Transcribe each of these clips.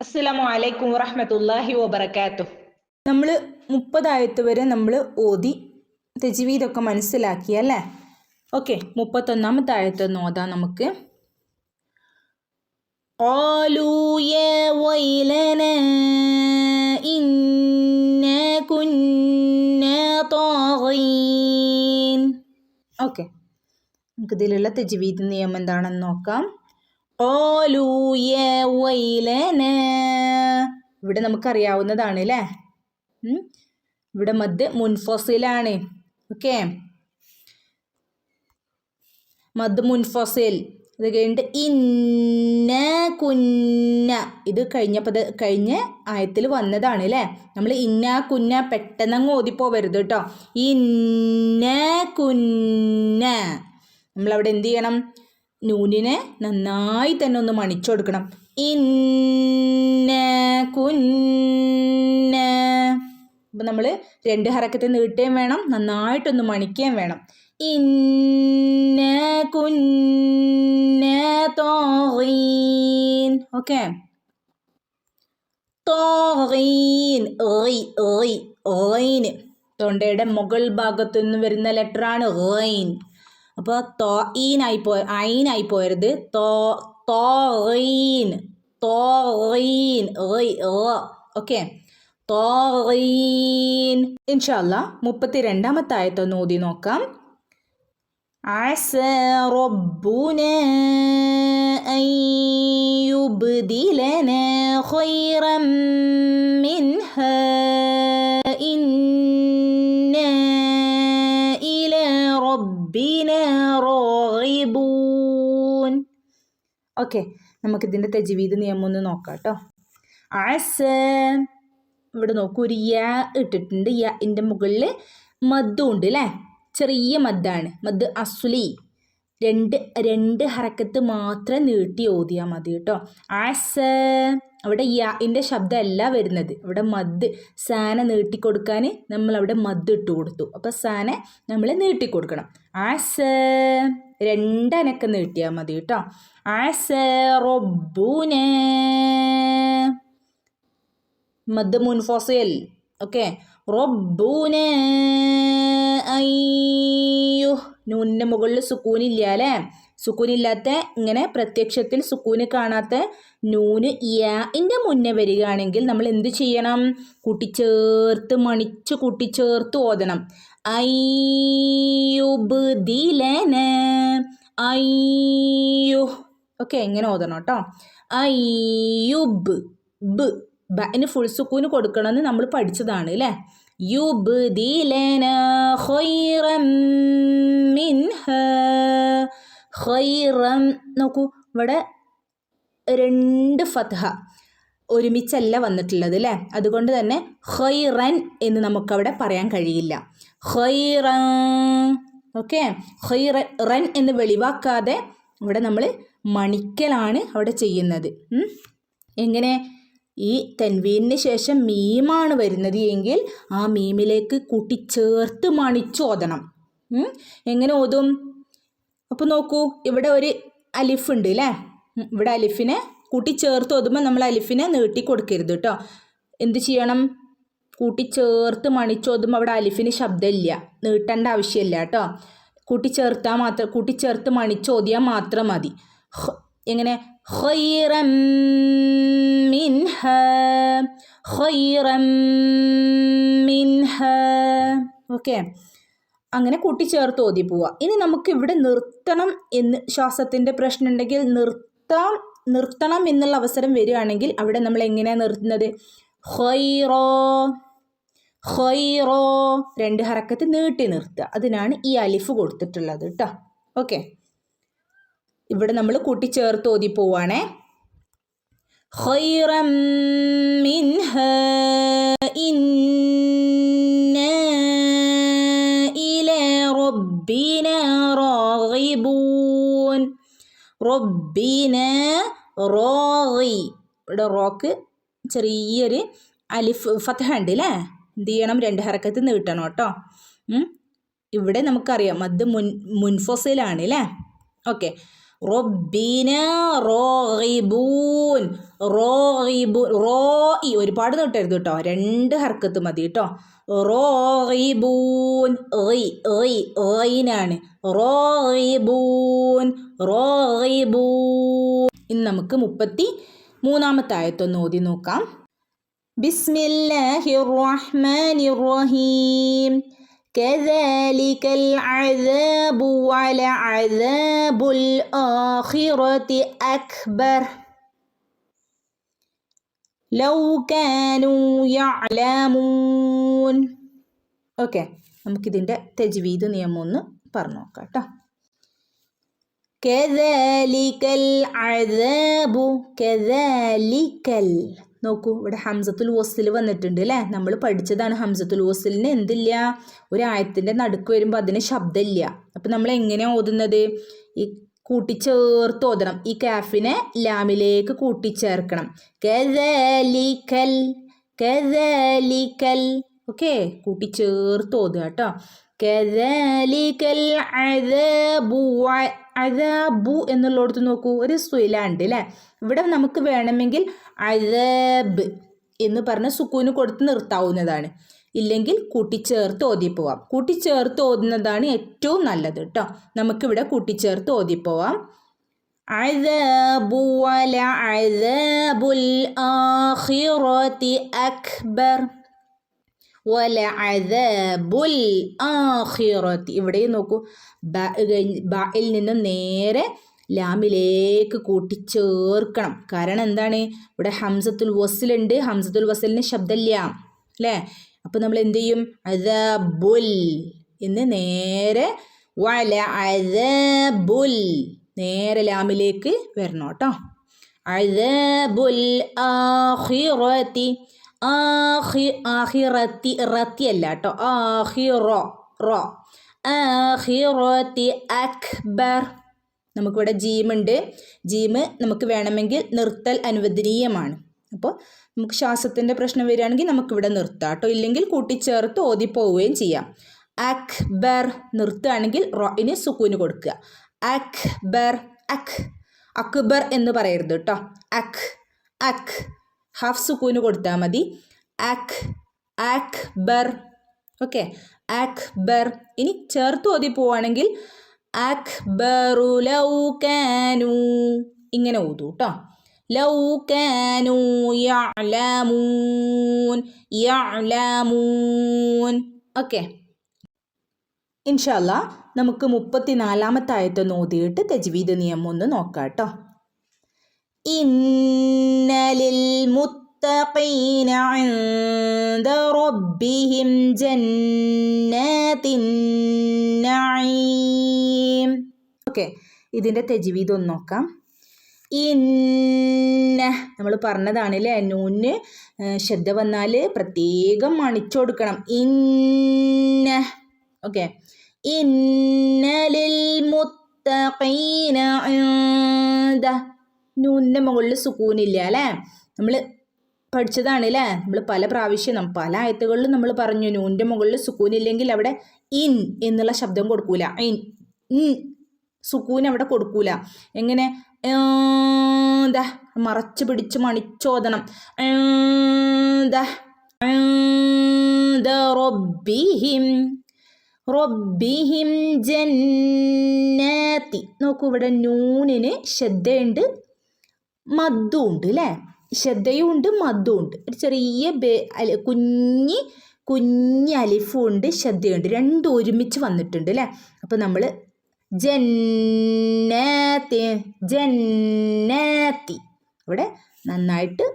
അസ്സലാമു അലൈക്കും നമ്മൾ മുപ്പതായത്ത് വരെ നമ്മൾ ഓതി തജ്വീദൊക്കെ മനസ്സിലാക്കി അല്ലേ? ഓക്കെ മുപ്പത്തൊന്നാമത്തെ ആയത്തൊന്ന് ഓതാം നമുക്ക്. ഓക്കെ നമുക്കിതിലുള്ള തജ്വീദ് നിയമം എന്താണെന്ന് നോക്കാം. ഓലൂയ വൈലന. ഇവിടെ നമുക്കറിയാവുന്നതാണ് അല്ലേ ഇവിടെ മദ് മുൻഫോസിലാണ്. ഓക്കെ. മദ് മുൻഫോസിൽ. അത് കഴിഞ്ഞിട്ട് ഇന്ന കുന്ന. ഇത് കഴിഞ്ഞപ്പോൾ കഴിഞ്ഞ ആയത്തിൽ വന്നതാണ് അല്ലേ നമ്മൾ ഇന്ന കുന്ന പെട്ടെന്നങ്ങ് ഓതിപ്പോവരുത് കേട്ടോ. ഇന്ന കുന്ന. നമ്മളവിടെ എന്ത് ചെയ്യണം? നൂനിനെ നന്നായി തന്നെ ഒന്ന് മണിച്ചു കൊടുക്കണം ഇന്ന കുന്ന. അപ്പം നമ്മൾ രണ്ട് ഹറക്കത്തെ നീട്ടുകയും വേണം നന്നായിട്ടൊന്ന് മണിക്കുകയും വേണം. ഇന്ന കുന്ന ഓക്കെ? ഓയ് ഓയ് തൊണ്ടയുടെ മുകൾ ഭാഗത്തു നിന്ന് വരുന്ന ലെറ്ററാണ് ഓയിൻ അപ്പോൾ തോ ഈനായി പോയ ഐനായി പോയരുത് തോ തോറീൻ തോറീൻ ഓയ് ഓ ഓക്കെ തോറീൻ ഇൻഷാല്ല മുപ്പത്തി രണ്ടാമത്തെ ആയത്തൊന്ന് ഓതി നോക്കാം عسى ربنا أن يبدلنا خيرا منها ഓക്കെ നമുക്കിതിന്റെ തജ്വീദ് നിയമം ഒന്ന് നോക്കാം കേട്ടോ ആസ് ഇവിടെ നോക്കൂ ഒരു യ ഇട്ടിട്ടുണ്ട്. യന്റെ മുകളിൽ മദ്ദുണ്ട് അല്ലേ ചെറിയ മദ്ദാണ്. മദ് അസുലി. രണ്ട് രണ്ട് ഹറക്കത്ത് മാത്രം നീട്ടി ഓതിയാൽ മതി കേട്ടോ ആസ് അവിടെ യാന്റെ ശബ്ദമല്ല വരുന്നത്. ഇവിടെ മദ് സാന നീട്ടിക്കൊടുക്കാൻ നമ്മൾ അവിടെ മദ് ഇട്ട് കൊടുത്തു. അപ്പോൾ സാന നമ്മൾ നീട്ടിക്കൊടുക്കണം. ആസ് രണ്ടനക്കെ നീട്ടിയാൽ മതി കേട്ടോ ആസ ربنا. مد منفصل. ഓക്കെ റബ്ബൂന അയ്യോ നൂനിന്റെ മുകളിൽ സുക്കൂനില്ല അല്ലേ സുക്കൂനില്ലാത്ത ഇങ്ങനെ പ്രത്യക്ഷത്തിൽ സുക്കൂന് കാണാത്ത നൂന് ഇന്റെ മുന്നേ വരികയാണെങ്കിൽ നമ്മൾ എന്ത് ചെയ്യണം? കൂട്ടിച്ചേർത്ത് മണിച്ച് കൂട്ടിച്ചേർത്ത് ഓതണം. അയ്യുബ്ദിലന. അയ്യോ ഓക്കെ എങ്ങനെ ഓതണം കേട്ടോ. അയ്യുബ് ബ് ബന് ഫുൾ സുക്കൂന് കൊടുക്കണമെന്ന് നമ്മൾ പഠിച്ചതാണ് അല്ലേ യുബ്ദിലന ദീലന ഹൊയ്റം ഹൊയ്റം നോക്കൂ ഇവിടെ രണ്ട് ഫത്ഹ ഒരുമിച്ചല്ല വന്നിട്ടുള്ളത് അല്ലേ അതുകൊണ്ട് തന്നെ ഖൈറൻ എന്ന് നമുക്കവിടെ പറയാൻ കഴിയില്ല. ഖൈറ ഓക്കെ ഖൈറ റൻ എന്ന് വെളിവാക്കാതെ ഇവിടെ നമ്മൾ മണിക്കലാണ് അവിടെ ചെയ്യുന്നത്. എങ്ങനെ? ഈ തെൻവീനിന് ശേഷം മീമാണ് വരുന്നത് എങ്കിൽ ആ മീമിലേക്ക് കൂട്ടിച്ചേർത്ത് മണിച്ചോതണം. എങ്ങനെ ഓതും? അപ്പോൾ നോക്കൂ ഇവിടെ ഒരു അലിഫ് ഉണ്ട് അല്ലേ ഇവിടെ അലിഫിനെ കൂട്ടിച്ചേർത്ത് ഓതുമ്പോൾ നമ്മൾ അലിഫിനെ നീട്ടി കൊടുക്കരുത് കേട്ടോ എന്ത് ചെയ്യണം? കൂട്ടിച്ചേർത്ത് മണിച്ചോതുമ്പോൾ അവിടെ അലിഫിന് ശബ്ദമില്ല. നീട്ടേണ്ട ആവശ്യമില്ല കേട്ടോ കൂട്ടിച്ചേർത്താൽ മാത്രം കൂട്ടിച്ചേർത്ത് മണിച്ചോതിയാൽ മാത്രം മതി. എങ്ങനെ? ഓക്കെ. അങ്ങനെ കൂട്ടിച്ചേർത്ത് ഓതി പോവുക. ഇനി നമുക്ക് ഇവിടെ നിർത്തണം എന്ന് ശ്വാസത്തിന്റെ പ്രശ്നം ഉണ്ടെങ്കിൽ നിർത്താം നിർത്തണം എന്നുള്ള അവസരം വരികയാണെങ്കിൽ അവിടെ നമ്മൾ എങ്ങനെയാണ് നിർത്തുന്നത്? ഹൊയ്റോ ഹൊയ്റോ രണ്ട് ഹറക്കത്ത് നീട്ടി നിർത്തുക. അതിനാണ് ഈ അലിഫ് കൊടുത്തിട്ടുള്ളത് കേട്ടോ. ഓക്കെ. ഇവിടെ നമ്മൾ കൂട്ടിച്ചേർത്ത് ഓതി പോവാണേ خيرا منها إنا إلى ربنا راغبون റബ്ബീന റോയി ഇവിടെ റോക്ക് ചെറിയൊരു അലിഫ് ഫതഹ ഉണ്ട് അല്ലേ എന്ത് ചെയ്യണം രണ്ട് ഹറക്കത്ത് നീട്ടണം കേട്ടോ ഉം. ഇവിടെ നമുക്കറിയാം അത് മുൻ മുൻഫൊസയിലാണ് അല്ലേ ഓക്കെ റൊബീന റോഹിബൂൻ റോഹിബു റോ ഇ ഒരുപാട് നീട്ടരുത് കേട്ടോ. രണ്ട് ഹർക്കത്ത് മതി കേട്ടോ. റോഹിബൂൻ റോഹിബൂൻ റോഹിബൂൻ ഇന്ന് നമുക്ക് മുപ്പത്തി മൂന്നാമത്തെ ആയത്തൊന്ന് ഓതി നോക്കാം. ബിസ്മില്ലാഹിർ റഹ്മാനിർ റഹീം. كذلك العذاب ولعذاب الآخرة أكبر ലൗ കാനു യഅലമൂൻ ഓക്കെ നമുക്കിതിൻ്റെ തെജ്വീദ് നിയമം ഒന്ന് പറഞ്ഞു നോക്കാം കേട്ടോ കെദലിക്കൽ അദാബു കെദലിക്കൽ നോക്കൂ ഇവിടെ ഹംസത്തുൽ വസിൽ വന്നിട്ടുണ്ട് അല്ലേ നമ്മൾ പഠിച്ചതാണ് ഹംസത്തുൽ വസിലിന് എന്തില്ല? ഒരു ആയത്തിന്റെ നടുക്ക് വരുമ്പോൾ അതിന് ശബ്ദമില്ല. അപ്പം നമ്മൾ എങ്ങനെയാണ് ഓതുന്നത്? ഈ കൂട്ടിച്ചേർത്ത് ഓതണം. ഈ കാഫിനെ ലാമിലേക്ക് കൂട്ടിച്ചേർക്കണം. കെതലിക്കൽ കെതലിക്കൽ ഓക്കെ കൂട്ടിച്ചേർത്ത് ഓതുക കേട്ടോ. കെതലിക്കൽ അദാബു അദബു എന്നുള്ളിടത്ത് നോക്കൂ ഒരു സ്വയിലാണ്ട് അല്ലേ ഇവിടെ നമുക്ക് വേണമെങ്കിൽ അദബ് എന്ന് പറഞ്ഞ സുക്കൂന് കൊടുത്ത് നിർത്താവുന്നതാണ്. ഇല്ലെങ്കിൽ കൂട്ടിച്ചേർത്ത് ഓതിപ്പോവാം. കൂട്ടിച്ചേർത്ത് ഓതുന്നതാണ് ഏറ്റവും നല്ലത് കേട്ടോ നമുക്കിവിടെ കൂട്ടിച്ചേർത്ത് ഓതിപ്പോവാം. അദബുൽ ആഖിറതി അക്ബർ ഇവിടെ നോക്കൂ. ബയിൽ നിന്നും നേരെ ലാമിലേക്ക് കൂട്ടിച്ചേർക്കണം. കാരണം എന്താണ്? ഇവിടെ ഹംസത്തുൽ വസിലുണ്ട് ഹംസത്തുൽ വസലിന് ശബ്ദല്ല അല്ലേ? അപ്പോൾ നമ്മൾ എന്ത് ചെയ്യും? അദബുൽ എന്ന് നേരെ വല അദബുൽ നേരെ ലാമിലേക്ക് വരണം കേട്ടോ. അദബുൽ ആഖിറതി ആഖി ആഹി റത്തി അല്ല കേട്ടോ ആഹി റോ. ആഖിറത്തി അക്ബർ. നമുക്കിവിടെ ജീമുണ്ട്. ജീമ് നമുക്ക് വേണമെങ്കിൽ നിർത്തൽ അനുവദനീയമാണ്. അപ്പോൾ നമുക്ക് ശ്വാസത്തിന്റെ പ്രശ്നം വരികയാണെങ്കിൽ നമുക്കിവിടെ നിർത്താം കേട്ടോ ഇല്ലെങ്കിൽ കൂട്ടിച്ചേർത്ത് ഓതിപ്പോവുകയും ചെയ്യാം. അക്ബർ നിർത്തുകയാണെങ്കിൽ റോയിന് സുക്കൂന് കൊടുക്കുക. അക്ബർ അക് അക്ബർ എന്ന് പറയരുത് കേട്ടോ അക് അക്. ഹാഫ് സുക്കൂന് കൊടുത്താൽ മതി. അക് ബർ ഓക്കെ. ആക് ബർ. ഇനി ചേർത്ത് ഓതി പോവുകയാണെങ്കിൽ അക്ബറു ലൗ കാനു. ഇങ്ങനെ ഓതു കേട്ടോ ലൗ കാനു യഅലമൂൻ യഅലമൂൻ. ഓക്കെ. ഇൻഷല്ല നമുക്ക് മുപ്പത്തിനാലാമത്തെ ആയത്തൊന്ന് ഓതിയിട്ട് നിയമം ഒന്ന് നോക്കാം കേട്ടോ ഇന്നലിൽ മുത്തഖീന عند ربهم جنات النعيم ഓക്കെ ഇതിൻ്റെ തെജ്വീദ് ഒന്ന് നോക്കാം ഇന്ന നമ്മൾ പറഞ്ഞതാണ് അല്ലേ നൂന് ശ്രദ്ധ വന്നാൽ പ്രത്യേകം മണിച്ചു കൊടുക്കണം ഇന്ന ഓക്കെ ഇന്നലിൽ മുത്തഖീന عند നൂനിന്റെ മുകളിൽ സുക്കൂനില്ല അല്ലേ? നമ്മൾ പഠിച്ചതാണ് അല്ലേ നമ്മൾ പല പ്രാവശ്യം പല ആയത്തുകളിലും നമ്മൾ പറഞ്ഞു നൂന്റെ മുകളിൽ സുക്കൂനില്ലെങ്കിൽ അവിടെ ഇൻ എന്നുള്ള ശബ്ദം കൊടുക്കൂല. ഇൻ ഇൻ സുക്കൂൻ അവിടെ കൊടുക്കൂല. എങ്ങനെ? എന്താ മറച്ച് പിടിച്ച് മണിച്ചോദനം എന്താ റൊബിഹിം റൊബിഹിം ജന്നാത്തി. നോക്കൂ ഇവിടെ നൂനിന് ശ്രദ്ധയുണ്ട് മദ്ദും ഉണ്ട് അല്ലേ ശ്രദ്ധയും ഉണ്ട് മദ്ദും ഉണ്ട് ഒരു ചെറിയ ബേ കുഞ്ഞി കുഞ്ഞ് അലിഫും ഉണ്ട് ശ്രദ്ധയുണ്ട്. രണ്ടും ഒരുമിച്ച് വന്നിട്ടുണ്ട് അല്ലേ അപ്പോൾ നമ്മൾ ജന്നാത്തി ജന്നാത്തി ഇവിടെ നന്നായിട്ട്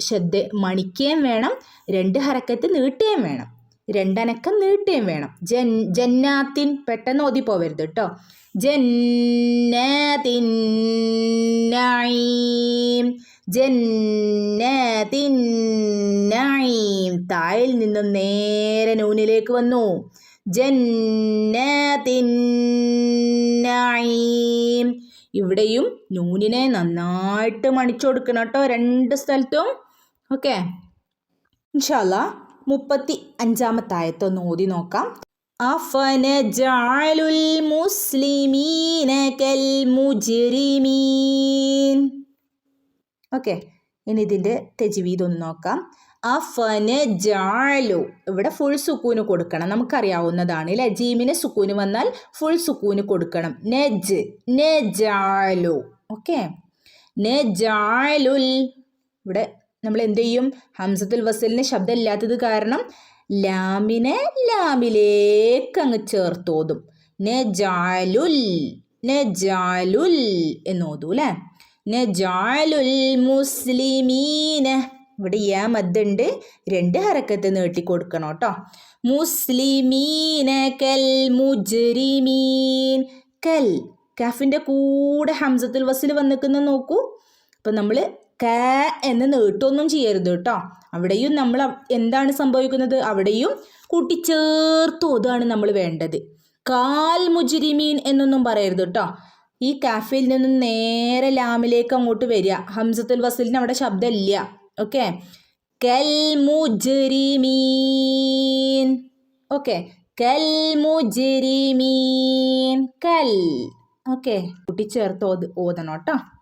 ശ്രദ്ധ മണിക്കുകയും വേണം രണ്ട് ഹരക്കത്ത് നീട്ടുകയും വേണം. രണ്ടനക്കം നീട്ടുകയും വേണം. ജൻ ജന്നാത്തിൻ പെട്ടെന്ന് ഓതി പോവരുത് കേട്ടോ ജന്നാത്തിൻ നഈം ജന്നാത്തിൻ നഈം. തായിൽ നിന്നും നേരെ നൂനിലേക്ക് വന്നു. ജന്നാത്തിൻ നഈം. ഇവിടെയും നൂനിനെ നന്നായിട്ട് മണിച്ചു കൊടുക്കണം കേട്ടോ രണ്ട് സ്ഥലത്തും. ഓക്കെ. ഇൻഷാല്ല മുപ്പത്തി അഞ്ചാമത്തായത്തൊന്ന് ഓതി നോക്കാം. അഫനജഅലുൽ മുസ്ലിമീന കൽ മുജ്രിമീൻ. ഓക്കെ ഇനി ഇതിന്റെ തെജ്വീദ് ഒന്ന് നോക്കാം. അഫന ജാലു ഇവിടെ ഫുൾ സുക്കൂന് കൊടുക്കണം. നമുക്കറിയാവുന്നതാണ് അല്ലേ ജീമിന് സുക്കൂന് വന്നാൽ ഫുൾ സുക്കൂന് കൊടുക്കണം. നജ് നെജാലു ഓക്കെ നെജാലുൽ ഇവിടെ നമ്മൾ എന്ത് ചെയ്യും? ഹംസത്തുൽ വസലിന് ശബ്ദം ഇല്ലാത്തത് കാരണം ലാമിനെ ലാമിലേക്ക് അങ്ങ് ചേർത്തോതും നജാലുൽ നജാലുൽ എന്നോതു അല്ലേ നജാലുൽ മുസ്ലിമീന. ഇവിടെ യാ മദ്ദുണ്ട് രണ്ട് ഹരക്കത്ത് നീട്ടി കൊടുക്കണം കേട്ടോ മുസ്ലിമീന കൽ മുജ്രിമീൻ. കൽ കാഫിന്റെ കൂടെ ഹംസത്തുൽ വസിൽ വന്നിക്കുന്ന നോക്കൂ. അപ്പം നമ്മൾ ക എന്ന് നീട്ടൊന്നും ചെയ്യരുത് കേട്ടോ. അവിടെയും നമ്മൾ എന്താണ് സംഭവിക്കുന്നത്? അവിടെയും കൂട്ടിച്ചേർത്ത് ഓതാണ് നമ്മൾ വേണ്ടത്. കാൽ മുജിരിമീൻ എന്നൊന്നും പറയരുത് കേട്ടോ. ഈ കാഫിൽ നിന്നും നേരെ ലാമിലേക്ക് അങ്ങോട്ട് വരിക. ഹംസത്തുൽ വസലിന് അവിടെ ശബ്ദമില്ല. ഓക്കെ? കൽ മുജിരിമീൻ. ഓക്കെ? കൽ മുജിരിമീൻ. കൽ. ഓക്കെ? കൂട്ടിച്ചേർത്ത് ഓത് ഓതണം കേട്ടോ.